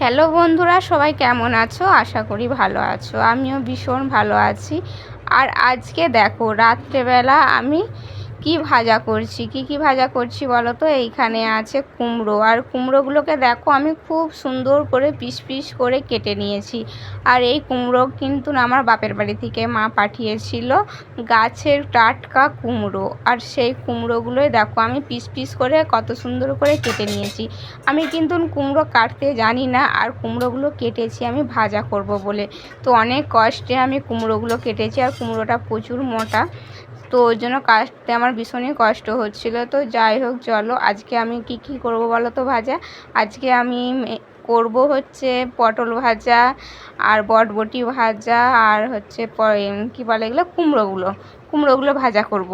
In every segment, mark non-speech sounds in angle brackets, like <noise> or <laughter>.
Hello বন্ধুরা, সবাই কেমন আছো? আশা করি ভালো আছো। আমিও ভীষণ ভালো আছি। আর আজকে দেখো, রাত্রেবেলা আমি কি ভাজা করছি? কি কি ভাজা করছি বলো তো? এইখানে আছে কুমড়ো। আর কুমড়োগুলোকে দেখো, আমি খুব সুন্দর করে পিস পিস করে কেটে নিয়েছি। আর এই কুমড়ো কিন্তু আমার বাপের বাড়ি থেকে মা পাঠিয়েছিল গাছের টাটকা কুমড়ো। আর সেই কুমড়োগুলোই দেখো, আমি পিস পিস করে কত সুন্দর করে কেটে নিয়েছি। আমি কিন্তু কুমড়ো কাটতে জানি না, আর কুমড়োগুলো কেটেছি আমি ভাজা করব বলে। তো অনেক কষ্টে আমি কুমড়োগুলো কেটেছি, আর কুমড়োটা প্রচুর মোটা। তো ওই জন্য কাটতে আমার ভীষণই কষ্ট হচ্ছিল। তো যাই হোক, চলো আজকে আমি কি কি করব বলো তো ভাজা? আজকে আমি করব হচ্ছে পটল ভাজা, আর বটবটি ভাজা, আর হচ্ছে কী বলে এগুলো? কুমড়োগুলো। কুমড়োগুলো ভাজা করব।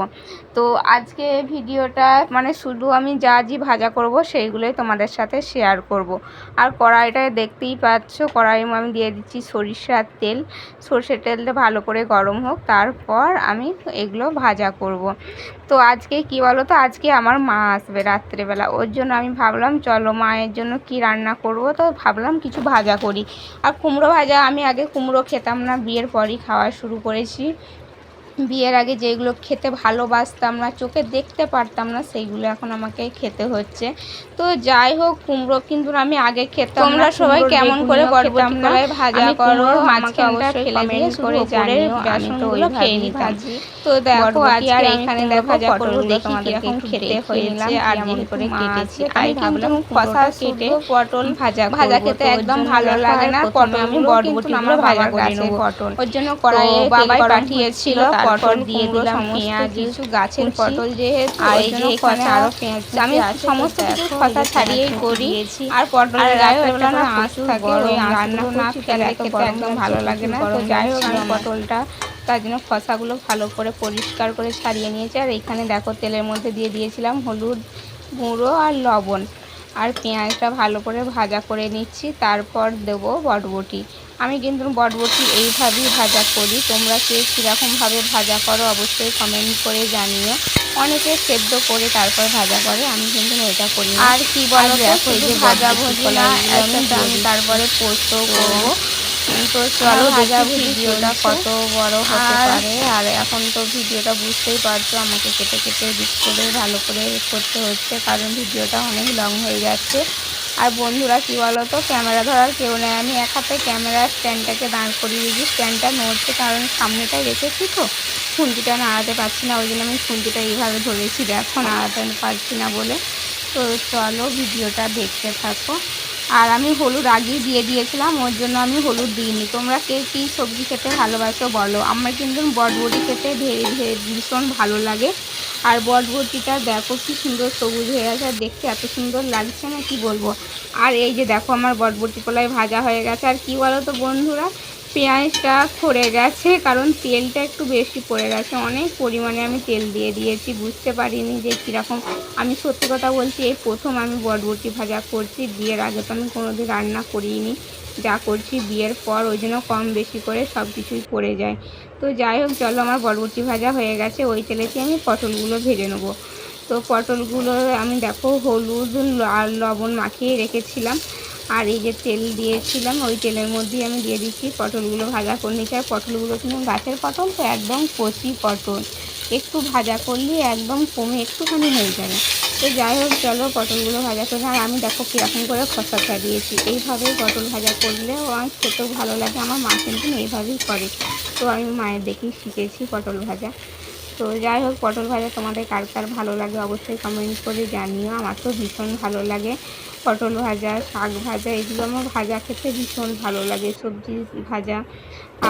তো আজকে ভিডিওটা মানে শুধু আমি যা যা ভাজা করব সেইগুলোই তোমাদের সাথে শেয়ার করব। আর কড়াইটায় দেখতেই পাচ্ছ, কড়াই আমি দিয়ে দিচ্ছি সরিষার তেল। সর্ষের তেলটা ভালো করে গরম হোক, তারপর আমি এগুলো ভাজা করব। তো আজকে কি বলো তো আজকে আমার মা আসবে রাত্রেবেলা। ওর জন্য আমি ভাবলাম, চলো মায়ের জন্য কি রান্না করব? তো ভাবলাম কিছু ভাজা করি। আর কুমড়ো ভাজা, আমি আগে কুমড়ো খেতাম না, বিয়ের পরই খাওয়া শুরু করেছি। বিয়ের আগে যেগুলো খেতে ভালোবাসতাম না চোখে দেখতে পারতাম না সেইগুলো এখন আমাকে খেতে হচ্ছে। তো যাই হোক কুমড়ো কিন্তু আমি আগে খেতাম তোমরা সবাই কেমন করে বরবটি কলাই ভাজা করো মাঝখানটা ফেলে দিয়ে করে জানিও আমি তো খেয়ে নিতাম তো দেখো আজকে এখানে দেখো ভাজা করব দেখি কীরকম খেতে হয়েছে। আর যেন করে কেটেছি আমি ভাবলাম কষা কেটে পটল ভাজা ভাজা খেতে একদম ভালো লাগে না পটল আমি বরবটি আমরা ভাজা করে নেব পটল। ওর জন্য কড়াইয়ে বাবাই পাঠিয়েছিল পটল দিয়ে দিলাম পেঁয়াজ কিছু গাছের পটল যেহেতু আর এই যে এখানে আরও পেঁয়াজ আমি সমস্ত কিছু খসা ছাড়িয়েই করি। আর পটলের গায়ে একটা না আঁশ থাকে ওই রান্না না খেলে খেতে একদম ভালো লাগে না তো যাই হোক আমি পটলটা তার জন্য খসাগুলো ভালো করে পরিষ্কার করে ছাড়িয়ে নিয়েছি আর এখানে দেখো তেলের মধ্যে দিয়ে দিয়েছিলাম হলুদ গুঁড়ো আর লবণ। আর পেঁয়াজটা ভালো করে ভাজা করে নিচ্ছি তারপর দেব বটবটি। আমি কিন্তু বটবটি এইভাবেই ভাজা করি। তোমরা কে কীরকমভাবে ভাজা করো অবশ্যই কমেন্ট করে জানিও। অনেকে সেদ্ধ করে তারপর ভাজা করে আমি কিন্তু এটা করি আর কি বলো দেখো যে ভাজা ভোজ না আমি তারপরে পোস্ত করব। তো চলো ভাজা ভিডিওটা কত বড় হতে পারে। আর এখন তো ভিডিওটা বুঝতেই পারছ আমাকে কেটে কেটে দিক করে ভালো করে করতে হচ্ছে কারণ ভিডিওটা অনেক লং হয়ে যাচ্ছে। আর বন্ধুরা কী বলো তো ক্যামেরা ধরার কেউ নেই। আমি এক হাতে ক্যামেরা স্ট্যান্ডটাকে দাঁড় করিয়ে দিয়েছি। স্ট্যান্ডটা নড়ছে কারণ সামনেটাই রেখেছি তো। খুন্তিটা নাড়াতে পারছি না ওই জন্য আমি খুন্তিটা এইভাবে ধরেছি। দেখো নাড়াতে পারছি না বলে। তো চলো ভিডিওটা দেখতে থাকো। আর আমি হলুদ আগেই দিয়ে দিয়েছিলাম, ওর জন্য আমি হলুদ দিইনি। তোমরা কে কী সবজি খেতে ভালোবাসো বলো। আমার কিন্তু বটবটি খেতে ভীষণ ভালো লাগে। আর বটবটিটা দেখো কি সুন্দর সবুজ হয়ে আছে, আর দেখতে এত সুন্দর লাগছে না, কি বলব? আর এই যে দেখো আমার বটবটি পোলায় ভাজা হয়ে গেছে, আর কি বলো তো বন্ধুরা? পেঁয়াজটা পড়ে গেছে, কারণ তেলটা একটু বেশি পড়ে গেছে। অনেক পরিমাণে আমি তেল দিয়ে দিয়েছি, বুঝতে পারিনি যে কীরকম। আমি সত্যি কথা বলছি, এই প্রথম আমি বটবটি ভাজা করছি, বিয়ের আগে তো আমি কোনোদিন রান্না করিনি, যা করছি বিয়ের পর, ওই জন্য কম বেশি করে সব কিছুই পড়ে যায়। তো যাই হোক, চলো আমার বরবটি ভাজা হয়ে গেছে, ওই তেলেতে আমি পটলগুলো ভেজে নেব। তো পটলগুলো আমি দেখো হলুদ আর লবণ মাখিয়ে রেখেছিলাম। আর এই যে তেল দিয়েছিলাম, ওই তেলের মধ্যেই আমি দিয়ে দিচ্ছি পটলগুলো ভাজা করে নিচ্ছি আর পটলগুলো কিন্তু গাছের পটল, তো একদম কচি পটল। একটু ভাজা করলে একদম কমে একটুখানি হয়ে যাবে। তো যাই হোক, চলো পটলগুলো ভাজা করে আর আমি দেখো কীরকম করে খসা ছাড়িয়েছি এইভাবেই পটল ভাজা করলে ও আমার খেতেও ভালো লাগে। আমার মা কিন্তু এইভাবেই করে। তো আমি মায়ের দেখেই শিখেছি পটল ভাজা। তো যাই হোক, পটল ভাজা তোমাদের কার কার ভালো লাগে অবশ্যই কমেন্ট করে জানিও। আমার তো ভীষণ ভালো লাগে। পটল ভাজা, শাক ভাজা, এগুলো আমার ভাজা খেতে ভীষণ ভালো লাগে, সবজি ভাজা।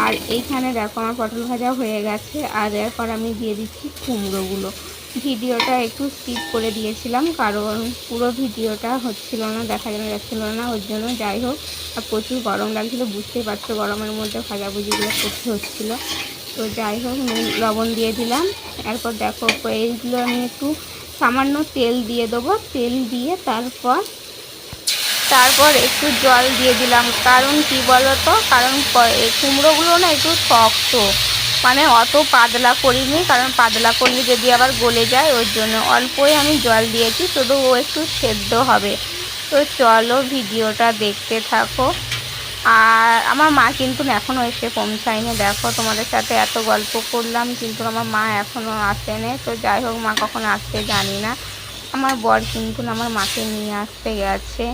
আর এইখানে দেখো আমার পটল ভাজা হয়ে গেছে, আর এরপর আমি দিয়ে দিচ্ছি কুমড়োগুলো। ভিডিওটা একটু স্কিপ করে দিয়েছিলাম, কারণ পুরো ভিডিওটা হচ্ছিল না, দেখা যেন যাচ্ছিল না, ওর জন্য যাই হোক। আর প্রচুর গরম লাগছিল, বুঝতেই পারছ গরমের মধ্যে ভাজাভুজিগুলো করতে হচ্ছিল। তো যাই হোক লবণ দিয়ে দিলাম। এরপর দেখো, এইগুলো আমি একটু সামান্য তেল দিয়ে দেবো। তেল দিয়ে তারপর তারপর একটু জল দিয়ে দিলাম। কারণ কি বলতো? কারণ কুমড়োগুলো না একটু শক্ত। মানে অত পাতলা করিনি। কারণ পাতলা করলে যদি আবার গলে যায়, ওর জন্য অল্পই আমি জল দিয়েছি। শুধু ও একটু সেদ্ধ হবে। তো চলো ভিডিওটা দেখতে থাকো। আর আমার মা কিন্তু এখনও এসে পৌঁছায়নি। দেখো, তোমাদের সাথে এত গল্প করলাম, কিন্তু আমার মা এখনও আসেনি। তো যাই হোক, মা কখন আসতে জানি না। আমার বর কিন্তু আমার মাকে নিয়ে আসতে গেছে।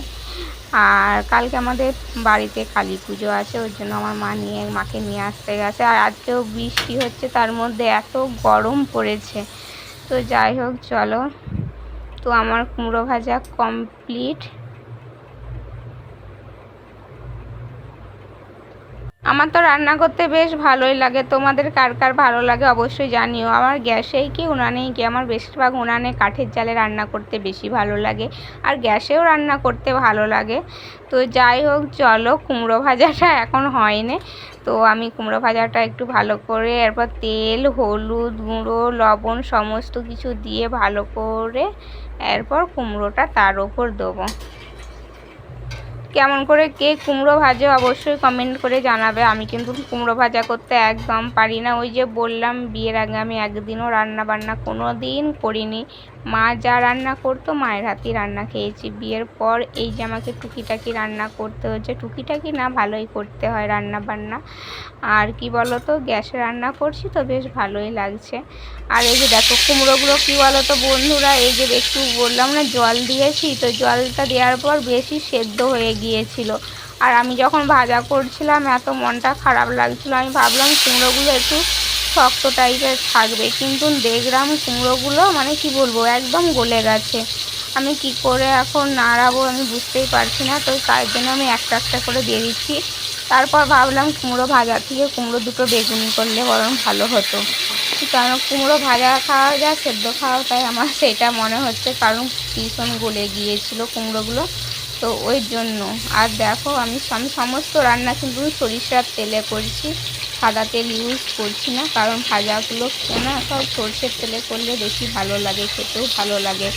আর কালকে আমাদের বাড়িতে কালী পুজো আছে, ওর জন্য আমার মা নিয়ে, মাকে নিয়ে আসতে গেছে। আর আজকেও বৃষ্টি হচ্ছে, তার মধ্যে এত গরম পড়েছে। তো যাই হোক, চলো। তো আমার কুমড়ো ভাজা কমপ্লিট আমার তো রান্না করতে বেশ ভালোই লাগে। তোমাদের কার কার ভালো লাগে অবশ্যই জানিও। আমার গ্যাসেই কি উনানেই কি? আমার বেশিরভাগ উনানে কাঠের জালে রান্না করতে বেশি ভালো লাগে। আর গ্যাসেও রান্না করতে ভালো লাগে। তো যাই হোক, চলো কুমড়ো ভাজাটা এখন হয়নি। তো আমি কুমড়ো ভাজাটা একটু ভালো করে, এরপর তেল, হলুদ গুঁড়ো, লবণ সমস্ত কিছু দিয়ে ভালো করে এরপর কুমড়োটা তার ওপর দেবো। কেমন করে কে কুমড়ো ভাজে অবশ্যই কমেন্ট করে জানাবে। আমি কিন্তু কুমড়ো ভাজা করতে একদম পারি না। ওই যে বললাম, বিয়ের আগে আমি একদিনও রান্না বান্না কোনো দিন করিনি। মা যা রান্না করতো, মায়ের হাতেই রান্না খেয়েছি। বিয়ের পর এই যে আমাকে টুকিটাকি রান্না করতে হচ্ছে, টুকিটাকি না, ভালোই করতে হয় রান্না বান্না আর কি বলো তো গ্যাসে রান্না করছি তো বেশ ভালোই লাগছে। আর এই যে দেখো, কুমড়োগুলো কী বলো তো বন্ধুরা, এই যে একটু বললাম না, জল দিয়েছি তো জলটা দেওয়ার পর বেশি সেদ্ধ হয়ে গিয়েছিল। আর আমি যখন ভাজা করছিলাম, এত মনটা খারাপ লাগছিল, আমি ভাবলাম কুমড়োগুলো একটু শক্ত টাইপের থাকবে। কিন্তু দেখলাম কুমড়োগুলো মানে কি বলব, একদম গলে গেছে। আমি কি করে এখন নাড়াবো আমি বুঝতেই পারছি না। তো তার জন্য আমি একটা একটা করে দিয়ে দিচ্ছি। তারপর ভাবলাম কুমড়ো ভাজা থেকে কুমড়ো দুটো বেগুনি করলে বরং ভালো হতো। কারণ কুমড়ো ভাজা খাওয়া যায় সেদ্ধ খাওয়া তাই আমার <laughs> সেটা মনে হচ্ছে। কারণ ভীষণ গলে গিয়েছিল কুমড়োগুলো। তো ওই জন্য। আর দেখো আমি আমি সমস্ত রান্না কিন্তু সরিষার তেলে করছি। সাদা তেল ইউজ করছি না, কারণ ভাজাগুলো না সব সর্ষের তেলে করলে বেশি ভালো লাগে, খেতেও ভালো লাগে।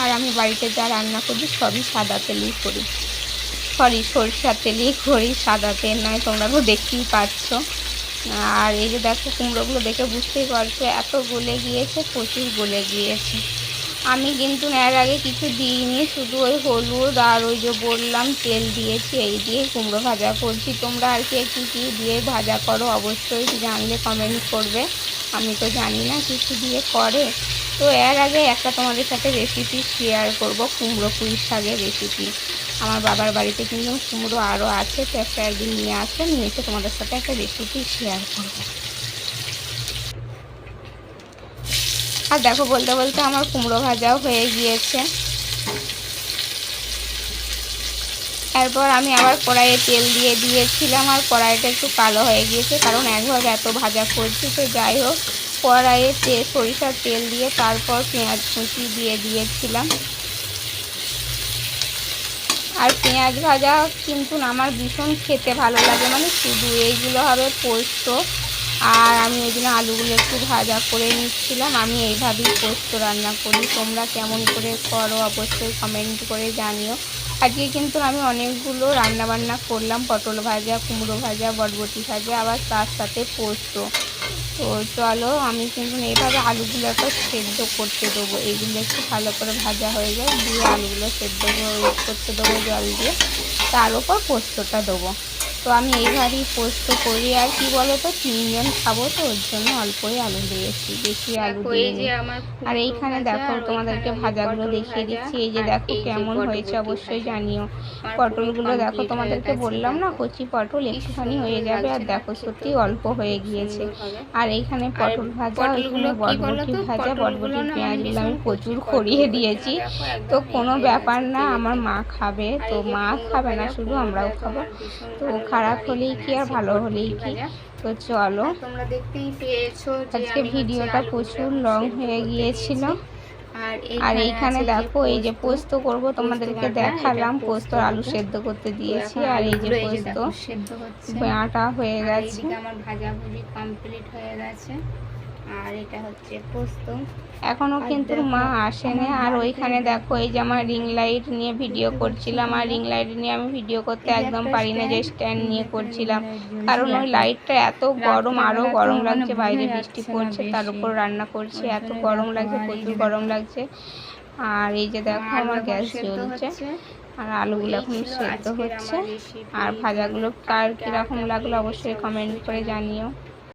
আর আমি বাড়িতে যা রান্না করি, সবই সাদা তেলই করি। সরি সরষার তেলই করি সাদা তেল নয়, তোমরা তো দেখতেই পাচ্ছ। আর এই যে দেখো, কুমড়োগুলো দেখে বুঝতেই পারছ, এত গলে গিয়েছে, প্রচুর গলে গিয়েছে। আমি কিন্তু এর আগে কিছু দিইনি, শুধু ওই হলুদ আর ওই যে বললাম তেল দিয়েছি, এই দিয়ে কুমড়ো ভাজা করছি। তোমরা আর কি কী কী দিয়ে ভাজা করো অবশ্যই জানলে কমেন্ট করবে। আমি তো জানি না কিছু দিয়ে করে। তো এর আগে একটা তোমাদের সাথে রেসিপি শেয়ার করব, কুমড়ো পুঁই শাকের রেসিপি আমার বাবার বাড়িতে কিন্তু কুমড়ো আরও আছে, তো একটা একদিন নিয়ে আসবে, নিয়ে এসে তোমাদের সাথে একটা রেসিপি শেয়ার করব। আর দেখো বলতে বলতে আমার কুমড়ো ভাজাও হয়ে গিয়েছে। তারপর আমি আবার কড়াইয়ে তেল দিয়ে দিয়েছিলাম আর কড়াইটা একটু কালো হয়ে গিয়েছে, কারণ একভাবে এত ভাজা করছি, তো যাই হোক, কড়াইয়ে তেল সরিষার তেল দিয়ে তারপর পেঁয়াজ কুচি দিয়ে দিয়েছিলাম। আর পেঁয়াজ ভাজা কিন্তু আমার ভীষণ খেতে ভালো লাগে মানে শুধু এইগুলো হবে পোস্ত। আর আমি ওই জন্য আলুগুলো একটু ভাজা করে নিচ্ছিলাম। আমি এইভাবেই পোস্ত রান্না করি। তোমরা কেমন করে করো অবশ্যই কমেন্ট করে জানিও। আজকে কিন্তু আমি অনেকগুলো রান্না বান্না করলাম। পটল ভাজা, কুমড়ো ভাজা বটবটি ভাজা, আবার তার সাথে পোস্ত। তো চলো, আমি কিন্তু এইভাবে আলুগুলো একটা সেদ্ধ করতে দেবো। এইগুলো একটু ভালো করে ভাজা হয়ে যায় দিয়ে আলুগুলো সেদ্ধ করতে দেবো জল দিয়ে। তার উপর পোস্তটা দেবো। তো আমি এইভাবেই পোস্ত করি আর কি বলো তো তিনজন খাব তো ওর জন্য অল্পই আলু দিয়েছি বেশি আলু আর এইখানে দেখো তোমাদেরকে ভাজাগুলো দেখিয়ে দিচ্ছি এই যে দেখো কেমন হয়েছে অবশ্যই জানিও। পটলগুলো দেখো তোমাদেরকে বললাম না কচি পটল একটুখানি হয়ে যাবে আর দেখো সত্যি অল্প হয়ে গিয়েছে। আর এইখানে পটল ভাজা ওইখানে বটবটি ভাজা বটবটির পেঁয়াজগুলো আমি প্রচুর খড়িয়ে দিয়েছি। তো কোনো ব্যাপার না আমার মা খাবে তো মা খাবে না শুধু আমরাও খাব। তো খারাপ হলেই কি আর ভালো হলেই কি? তো চলো। তোমরা দেখতেই পেয়েছ আজকে ভিডিওটা প্রচুর লং হয়ে গিয়েছিল। আর এইখানে দেখো এই যে পোস্ত। করব তোমাদেরকে দেখালাম। পোস্ত আলু সেদ্ধ করতে দিয়েছি আর এই যে পোস্ত। সেদ্ধ হচ্ছে। আটা হয়ে গেছে। আমার ভাজাভুজি কমপ্লিট হয়ে গেছে। আর এটা হচ্ছে পোস্ত। এখনও কিন্তু মা আসেনি। আর ওইখানে দেখো এই যে আমার রিং লাইট নিয়ে ভিডিও করছিলাম। আর রিং লাইট নিয়ে আমি ভিডিও করতে একদম পারি না যে স্ট্যান্ড নিয়ে করছিলাম। কারণ ওই লাইটটা এত গরম আরও গরম লাগছে বাইরে বৃষ্টি পড়ছে তার উপর রান্না করছি এত গরম লাগছে প্রচুর গরম লাগছে। আর এই যে দেখো আমার গ্যাস জ্বলছে। আর আলুগুলো এখন সেদ্ধ হচ্ছে। আর ভাজাগুলো কার কীরকম লাগল অবশ্যই কমেন্ট করে জানিও।